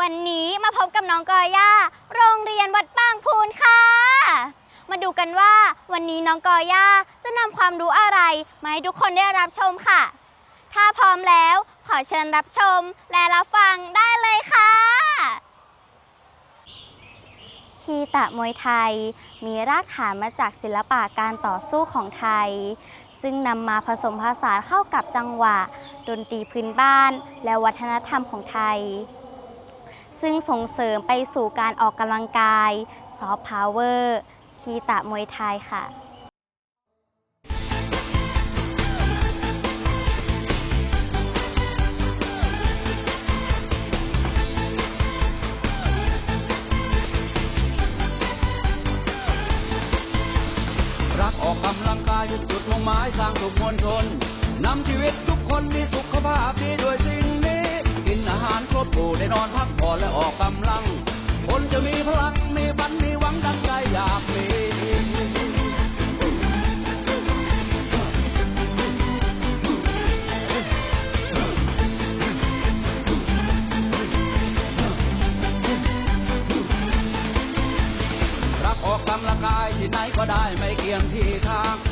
วันนี้มาพบกับน้องกอย่า โรงเรียนวัดบางพูนค่ะ มาดูกันว่าวันนี้น้องกอย่าจะนำความรู้อะไรมาให้ทุกคนได้รับชมค่ะ ถ้าพร้อมแล้วขอเชิญรับชมและรับฟังได้เลยค่ะคีตะมวยไทย มีรากฐานมาจากศิลปะการต่อสู้ของไทย ซึ่งนำมาผสมผสานเข้ากับจังหวะ ดนตรีพื้นบ้าน และวัฒนธรรมของไทย ซึ่งส่งเสริมไปสู่การออกกำลังกาย ซอฟต์พาวเวอร์ คีตะมวยไทยค่ะรักออกกำลังกายจุดมุ่งหมายสร้างสุขมวลชนนำชีวิตทุกคนมีสุขภาพดีด้วยสิ่งนี้ กินอาหารครบหมู่ได้นอนพักผ่อนและออกกำลัง คนจะมีพลัง มีฝันมีหวังดังใจอยากมีรักออกกำลังกายที่ไหนก็ได้ไม่เกี่ยงที่ทาง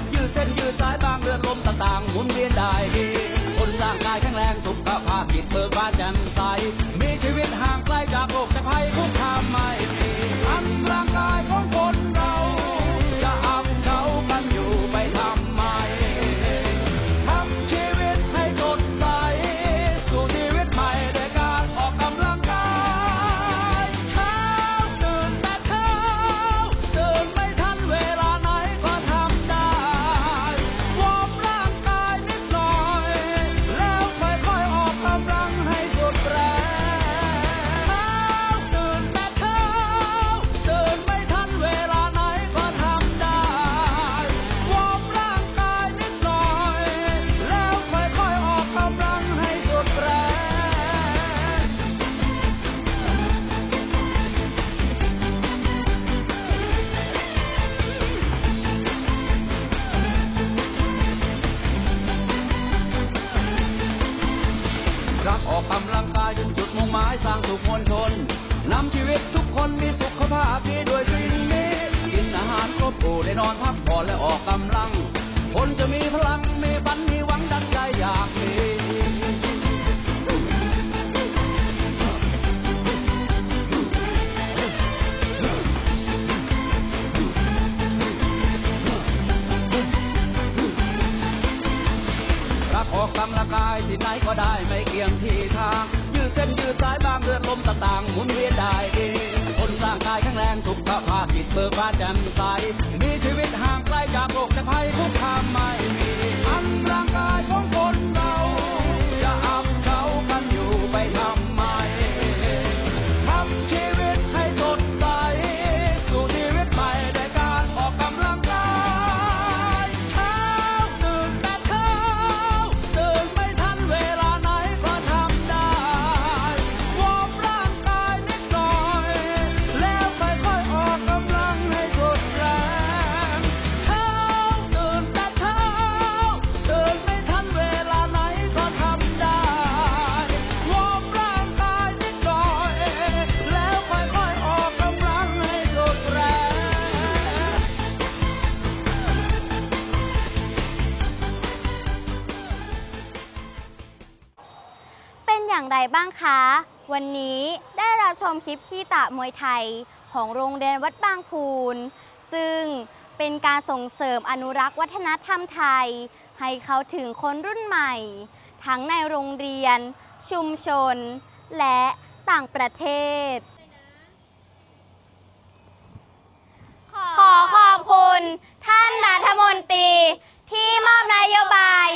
มายสร้างสุขมวลชนนำชีวิตทุกคนมีสุขภาพดีด้วยสิ่งนี้กินอาหารครบหมู่ได้นอนพักผ่อนและออกกำลัง คนจะมีพลังมีฝันมีหวังดังใจอยากมีรักออกกำลังกายที่ไหนก็ได้ไม่เกี่ยงที่ทาง อย่างไรบ้างคะ วันนี้ได้รับชมคลิปขี้ตะมวยไทยของโรงเรียนวัดบางพูน ซึ่งเป็นการส่งเสริมอนุรักษ์วัฒนธรรมไทย ให้เขาถึงคนรุ่นใหม่ ทั้งในโรงเรียน ชุมชน และต่างประเทศ ขอขอบคุณ ท่านรัฐมนตรีที่มอบนโยบาย